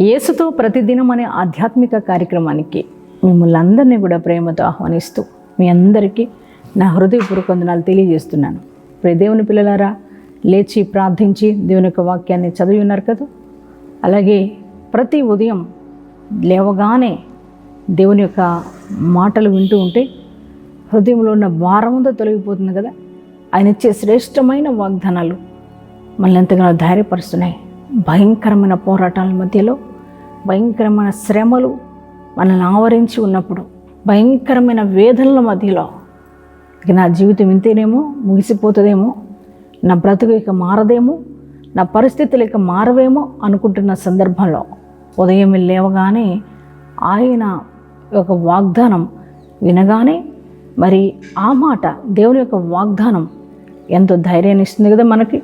యేసుతో ప్రతిదినం అనే ఆధ్యాత్మిక కార్యక్రమానికి మిమ్మల్ని అందరినీ కూడా ప్రేమతో ఆహ్వానిస్తూ మీ అందరికీ నా హృదయపూర్వక వందనాలు తెలియజేస్తున్నాను. ప్రియ దేవుని పిల్లలారా లేచి ప్రార్థించి దేవుని యొక్క వాక్యాన్ని చదివి ఉన్నారు కదా? అలాగే ప్రతి ఉదయం లేవగానే దేవుని యొక్క మాటలు వింటూ ఉంటే హృదయంలో ఉన్న భారమంతా తొలగిపోతుంది కదా? ఆయన ఇచ్చే శ్రేష్టమైన వాగ్దానాలు మనల్ని ఎంతగానో ధైర్యపరుస్తున్నాయి. భయంకరమైన పోరాటాల మధ్యలో భయంకరమైన శ్రమలు మనల్ని ఆవరించి ఉన్నప్పుడు భయంకరమైన వేదనల మధ్యలో ఇక నా జీవితం ఇంతేనేమో ముగిసిపోతుందేమో నా బ్రతుకు ఇక మారదేమో నా పరిస్థితులు ఇక మారవేమో అనుకుంటున్న సందర్భంలో ఉదయం లేవగానే ఆయన యొక్క వాగ్దానం వినగానే మరి ఆ మాట దేవుని యొక్క వాగ్దానం ఎంతో ధైర్యాన్ని ఇస్తుంది కదా మనకి.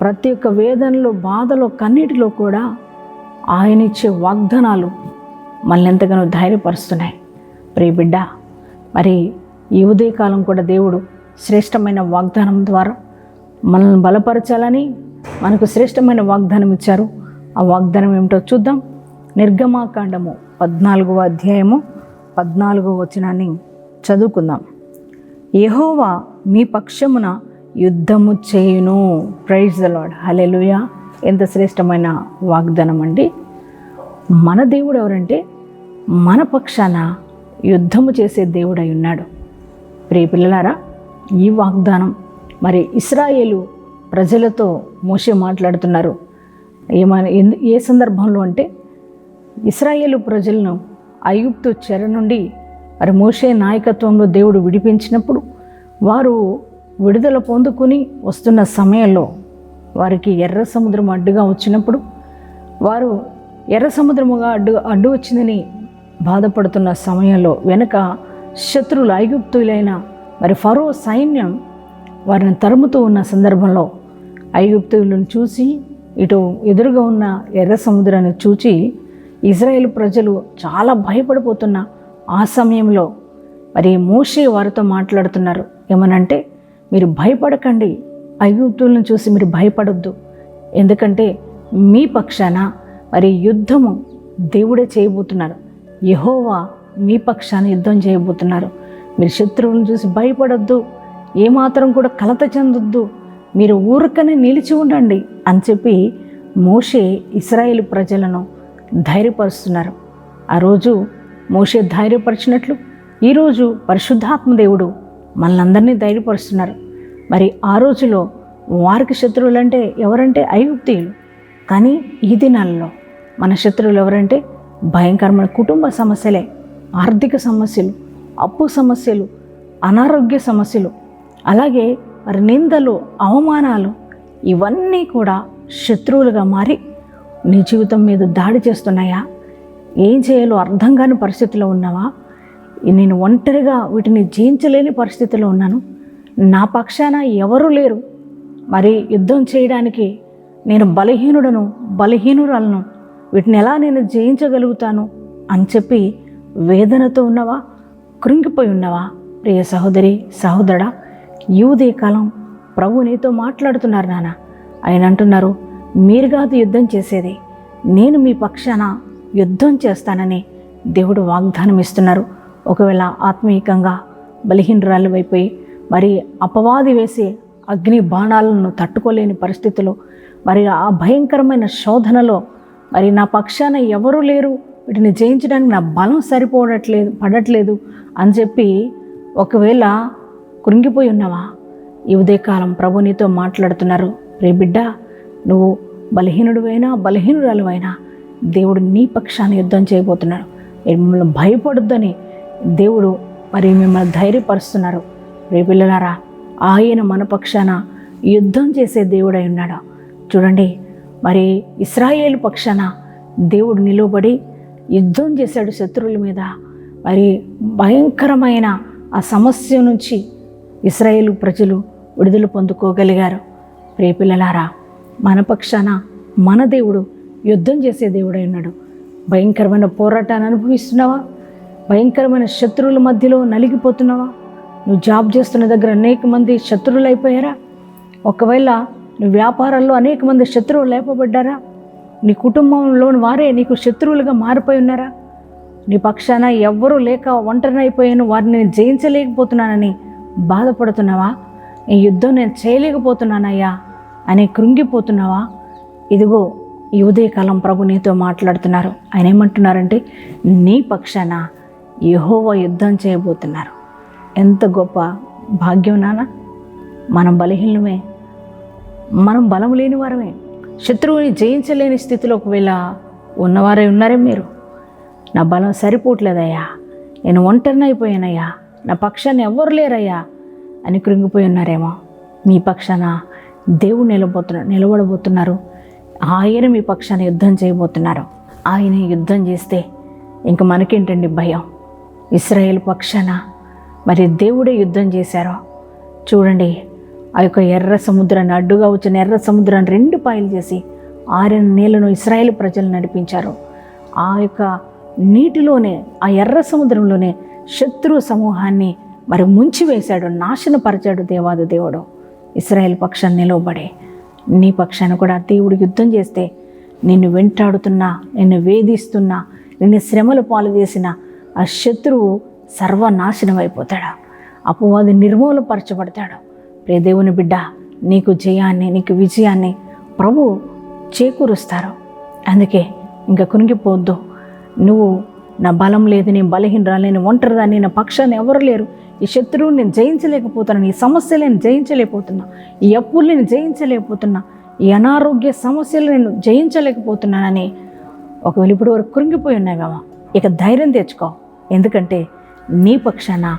ప్రతి ఒక్క వేదనలో బాధలో కన్నీటిలో కూడా ఆయన ఇచ్చే వాగ్దానాలు మనల్ని ఎంతగానో ధైర్యపరుస్తున్నాయి. ప్రియ బిడ్డ మరి ఈ ఉదయకాలం కూడా దేవుడు శ్రేష్టమైన వాగ్దానం ద్వారా మనల్ని బలపరచాలని మనకు శ్రేష్టమైన వాగ్దానం ఇచ్చారు. ఆ వాగ్దానం ఏమిటో చూద్దాం. నిర్గమాకాండము పద్నాలుగవ అధ్యాయము పద్నాలుగవ వచనాన్ని చదువుకుందాం. యహోవా మీ పక్షమున యుద్ధము చేయును. ప్రైజ్ ద లాడ్ హలెలుయా ఎంత శ్రేష్టమైన వాగ్దానం అండి? మన దేవుడు ఎవరంటే మన పక్షాన యుద్ధము చేసే దేవుడై ఉన్నాడు. ప్రియ పిల్లలారా ఈ వాగ్దానం మరి ఇస్రాయేలు ప్రజలతో మోసే మాట్లాడుతున్నారు. ఏమైనా ఎందు- ఏ సందర్భంలో అంటే ఇస్రాయేలు ప్రజలను ఐగుప్తు చెర నుండి మరి మోషే నాయకత్వంలో దేవుడు విడిపించినప్పుడు వారు విడుదల పొందుకుని వస్తున్న సమయంలో వారికి ఎర్ర సముద్రం అడ్డుగా వచ్చినప్పుడు వారు ఎర్ర సముద్రముగా అడ్డు అడ్డు వచ్చిందని బాధపడుతున్న సమయంలో వెనుక శత్రులు ఐగుప్తులైన మరి ఫరో సైన్యం వారిని తరుముతూ ఉన్న సందర్భంలో ఐగుప్తులను చూసి ఇటు ఎదురుగా ఉన్న ఎర్ర సముద్రాన్ని చూచి ఇజ్రాయేల్ ప్రజలు చాలా భయపడిపోతున్న ఆ సమయంలో మరి మోషే వారితో మాట్లాడుతున్నారు. ఏమనంటే మీరు భయపడకండి ఐగుప్తులను చూసి మీరు భయపడొద్దు. ఎందుకంటే మీ పక్షాన మరి యుద్ధము దేవుడే చేయబోతున్నారు. యహోవా మీ పక్షాన యుద్ధం చేయబోతున్నారు. మీరు శత్రువులను చూసి భయపడొద్దు. ఏమాత్రం కూడా కలత చెందొద్దు. మీరు ఊరకనే నిలిచి ఉండండి అని చెప్పి మోషే ఇస్రాయేల్ ప్రజలను ధైర్యపరుస్తున్నారు. ఆ రోజు మోషే ధైర్యపరిచినట్లు ఈరోజు పరిశుద్ధాత్మ దేవుడు మనలందరినీ ధైర్యపరుస్తున్నారు. మరి ఆ రోజులో వారికి శత్రువులు అంటే ఎవరంటే ఐగుప్తీయులు. కానీ ఈ దినాల్లో మన శత్రువులు ఎవరంటే భయంకరమైన కుటుంబ సమస్యలే ఆర్థిక సమస్యలు అప్పు సమస్యలు అనారోగ్య సమస్యలు అలాగే మరి నిందలు అవమానాలు ఇవన్నీ కూడా శత్రువులుగా మారి నీ జీవితం మీద దాడి చేస్తున్నాయా? ఏం చేయాలో అర్థం కాని పరిస్థితిలో ఉన్నావా? నేను ఒంటరిగా వీటిని జయించలేని పరిస్థితిలో ఉన్నాను. నా పక్షాన ఎవరూ లేరు. మరి యుద్ధం చేయడానికి నేను బలహీనుడను బలహీనురాలను వీటిని ఎలా నేను జయించగలుగుతాను అని చెప్పి వేదనతో ఉన్నవా? కృంగిపోయి ఉన్నవా? ప్రియ సహోదరి సహోదరా ఈ ఉదయకాలం ప్రభు నీతో మాట్లాడుతున్నారు నాన్న. ఆయన అంటున్నారు మీరు కాదు యుద్ధం చేసేది. నేను మీ పక్షాన యుద్ధం చేస్తానని దేవుడు వాగ్దానం ఇస్తున్నారు ఒకవేళ ఆత్మీయంగా బలహీనరాలు అయిపోయి మరి అపవాది వేసే అగ్ని బాణాలను తట్టుకోలేని పరిస్థితిలో మరి ఆ భయంకరమైన శోధనలో మరి నా పక్షాన ఎవరూ లేరు? వీటిని జయించడానికి నా బలం సరిపోవట్లేదు పడట్లేదు అని చెప్పి ఒకవేళ కృంగిపోయి ఉన్నావా? ఈ ఉదయకాలం ప్రభు నీతో మాట్లాడుతున్నారు. రే బిడ్డ నువ్వు బలహీనుడువైనా బలహీనురాలువైనా దేవుడు నీ పక్షాన్ని యుద్ధం చేయబోతున్నాడు మిమ్మల్ని భయపడొద్దని దేవుడు మరి మిమ్మల్ని ధైర్యపరుస్తున్నారు. రేపిల్లలారా ఆయన మన పక్షాన యుద్ధం చేసే దేవుడై ఉన్నాడు? చూడండి మరి ఇస్రాయేల్ పక్షాన దేవుడు నిలువబడి యుద్ధం చేశాడు శత్రువుల మీద. మరి భయంకరమైన ఆ సమస్య నుంచి ఇస్రాయేల్ ప్రజలు విడుదల పొందుకోగలిగారు. ప్రే మన పక్షాన మన దేవుడు యుద్ధం చేసే దేవుడై ఉన్నాడు. భయంకరమైన పోరాటాన్ని అనుభవిస్తున్నావా? భయంకరమైన శత్రువుల మధ్యలో నలిగిపోతున్నావా? నువ్వు జాబ్ చేస్తున్న దగ్గర అనేక మంది శత్రువులు అయిపోయారా? ఒకవేళ నువ్వు వ్యాపారాల్లో అనేక మంది శత్రువులు లేపబడ్డారా? నీ కుటుంబంలోని వారే నీకు శత్రువులుగా మారిపోయి ఉన్నారా? నీ పక్షాన ఎవ్వరూ లేక ఒంటరినైపోయాను వారిని నేను జయించలేకపోతున్నానని బాధపడుతున్నావా? ఈ యుద్ధం నేను చేయలేకపోతున్నానయ్యా అని కృంగిపోతున్నావా? ఇదిగో ఈ ఉదయకాలం ప్రభు నీతో మాట్లాడుతున్నారు. ఆయన ఏమంటున్నారంటే నీ పక్షాన యహోవ యుద్ధం చేయబోతున్నారు. ఎంత గొప్ప భాగ్యం నానా. మనం బలహీనమే మనం బలం లేని వారమే. శత్రువుని జయించలేని స్థితిలో ఒకవేళ ఉన్నవారే ఉన్నారే మీరు. నా బలం సరిపోవట్లేదయ్యా. నేను ఒంటరిని అయిపోయానయ్యా. నా పక్షాన్ని ఎవ్వరు లేరయ్యా అని కృంగిపోయి ఉన్నారేమో. మీ పక్షాన దేవుడు నిలబోతున్నారు నిలబడబోతున్నారు. ఆయన మీ పక్షాన యుద్ధం చేయబోతున్నారు. ఆయన యుద్ధం చేస్తే ఇంక మనకేంటండి భయం? ఇస్రాయేల్ పక్షాన మరి దేవుడే యుద్ధం చేశారో? చూడండి ఆ యొక్క ఎర్ర సముద్రాన్ని అడ్డుగా వచ్చిన ఎర్ర సముద్రాన్ని రెండు పాయలు చేసి ఆరిన నీళ్ళను ఇస్రాయేల్ ప్రజలు నడిపించారు. ఆ యొక్క నీటిలోనే ఆ ఎర్ర సముద్రంలోనే శత్రు సమూహాన్ని మరి ముంచివేశాడు నాశనపరిచాడు దేవాది దేవుడు. ఇస్రాయేల్ పక్షాన్ని నిలవబడే నీ పక్షాన్ని కూడా దేవుడు యుద్ధం చేస్తే నిన్ను వెంటాడుతున్నా నిన్ను వేధిస్తున్నా నిన్ను శ్రమలు పాలు చేసిన ఆ శత్రువు సర్వనాశనం అయిపోతాడు? అపవాది నిర్మూలపరచబడతాడు. ప్రే దేవుని బిడ్డ నీకు జయాన్ని నీకు విజయాన్ని ప్రభు చేకూరుస్తారు. అందుకే ఇంకా కునిగిపోవద్దు నువ్వు నా బలం లేదు నేను బలహీనరాలు నేను ఒంటరిదాన్ని నా పక్షాన్ని ఎవరు లేరు. ఈ శత్రువుని నేను జయించలేకపోతున్నాను ఈ సమస్యలు నేను జయించలేకపోతున్నా ఈ అప్పులు నేను జయించలేకపోతున్నా ఈ అనారోగ్య సమస్యలు నేను జయించలేకపోతున్నానని ఒకవేళ ఇప్పుడు వరకు కృంగిపోయి ఉన్నాయి కదా ఇక ధైర్యం తెచ్చుకో. ఎందుకంటే నీ పక్షాన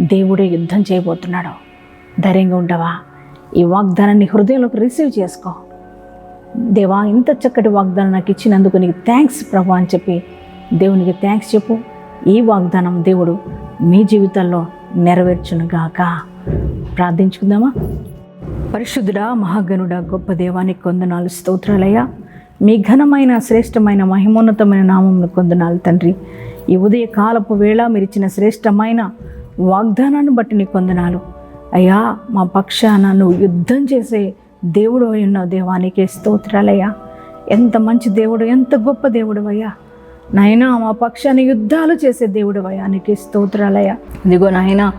దేవుడే యుద్ధం చేయబోతున్నాడు. ధైర్యంగా ఉండవా? ఈ వాగ్దానాన్ని హృదయంలోకి రిసీవ్ చేసుకో. దేవా ఇంత చక్కటి వాగ్దానం నాకు ఇచ్చినందుకు నీకు థ్యాంక్స్ ప్రభు అని చెప్పి దేవునికి థ్యాంక్స్ చెప్పు. ఈ వాగ్దానం దేవుడు మీ జీవితంలో నెరవేర్చునుగాక. ప్రార్థించుకుందామా? పరిశుద్ధుడా మహాగనుడ గొప్ప దేవానికి కొందనాలు స్తోత్రాలయ్యా. మీ ఘనమైన శ్రేష్టమైన మహిమోన్నతమైన నామమును కొందనాలు తండ్రి. ఈ ఉదయ కాలపు వేళ మీరు ఇచ్చిన శ్రేష్టమైన వాగ్దానాన్ని బట్టి నీ కొందనాలు అయ్యా మా పక్షాన నువ్వు యుద్ధం చేసే దేవుడు అయి ఉన్నావు దేవానికి స్తోత్రాలయ్యా. ఎంత మంచి దేవుడు ఎంత గొప్ప దేవుడు అయ్యా నాయనా మా పక్షాన్ని యుద్ధాలు చేసే దేవుడు అయ్యా నీకు స్తోత్రాలయ్యా. ఇదిగో నాయనా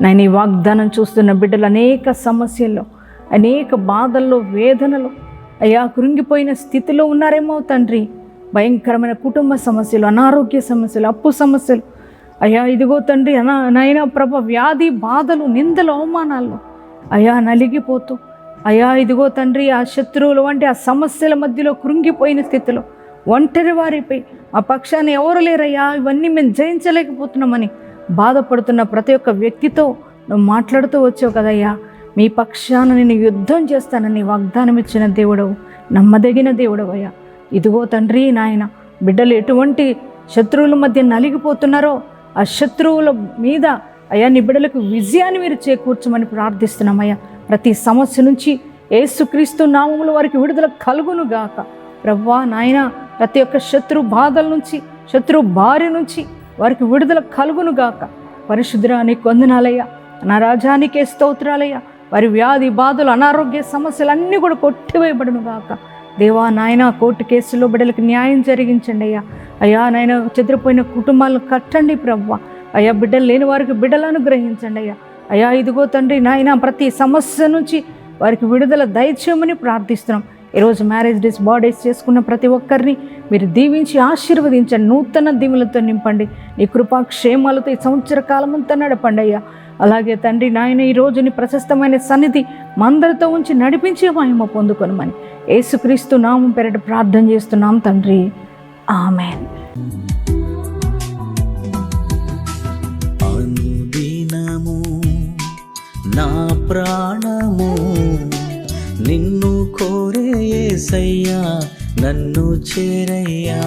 నాయన ఈ వాగ్దానం చూస్తున్న బిడ్డలు అనేక సమస్యల్లో అనేక బాధల్లో వేదనలో అయ్యా కృంగిపోయిన స్థితిలో ఉన్నారేమో తండ్రి. భయంకరమైన కుటుంబ సమస్యలు అనారోగ్య సమస్యలు అప్పు సమస్యలు. అయ్యా ఇదిగో తండ్రి అనా నాయన ప్రభ వ్యాధి బాధలు నిందలు అవమానాలు అయ్యా నలిగిపోతూ. అయ్యా ఇదిగో తండ్రి ఆ శత్రువులు వంటి ఆ సమస్యల మధ్యలో కృంగిపోయిన స్థితిలో ఒంటరి వారిపై ఆ పక్షాన్ని ఎవరు లేరయ్యా? ఇవన్నీ మేము జయించలేకపోతున్నామని బాధపడుతున్న ప్రతి ఒక్క వ్యక్తితో నువ్వు మాట్లాడుతూ వచ్చావు కదయ్యా. మీ పక్షాన నేను యుద్ధం చేస్తానని వాగ్దానం ఇచ్చిన దేవుడవు నమ్మదగిన దేవుడవయ్యా ఇదిగో తండ్రి నాయన బిడ్డలు ఎటువంటి శత్రువుల మధ్య నలిగిపోతున్నారో ఆ శత్రువుల మీద అయ్యా నీ బిడ్డలకు విజయాన్ని మీరు చేకూర్చమని ప్రార్థిస్తున్నామయ్యా. ప్రతి సమస్య నుంచి ఏసుక్రీస్తు నామముల వారికి విడుదల కలుగును గాక ప్రవ్వా నాయన ప్రతి ఒక్క శత్రు బాధల నుంచి శత్రు భార్య నుంచి వారికి విడుదల కలుగును గాక పరిశుద్ధరానికి వందనాలయ్యా. అనారాజానికే స్తోత్రాలయ్యా. వారి వ్యాధి బాధలు అనారోగ్య సమస్యలన్నీ కూడా కొట్టివేయబడును గాక దేవా నాయన కోర్టు కేసులో బిడ్డలకు న్యాయం జరిగించండి అయ్యా. అయ్యా నాయన చెదిరిపోయిన కుటుంబాలను కట్టండి ప్రవ్వ. అయ్యా బిడ్డలు లేని వారికి బిడ్డలను గ్రహించండి అయ్యా. అయ్యా ఇదిగో తండ్రి నాయన ప్రతి సమస్య నుంచి వారికి విడుదల దయచేయమని ప్రార్థిస్తున్నాం. ఈరోజు మ్యారేజ్ డేస్ బర్త్డేస్ చేసుకున్న ప్రతి ఒక్కరిని మీరు దీవించి ఆశీర్వదించండి. నూతన దీవులతో నింపండి. నీ కృపా క్షేమాలతో ఈ సంవత్సర కాలం అంతా నడపండి అయ్యా. అలాగే తండ్రి నాయన ఈ రోజుని ప్రశస్తమైన సన్నిధి మందరితో ఉంచి నడిపించే మహిమ పొందుకొనమని. యేసుక్రీస్తు నామం పెరట ప్రార్థన చేస్తున్నాం తండ్రి. ఆమెన్. అనుదినము నా ప్రాణము నిన్ను కోరే యేసయ్యా నన్ను చేరయ్యా.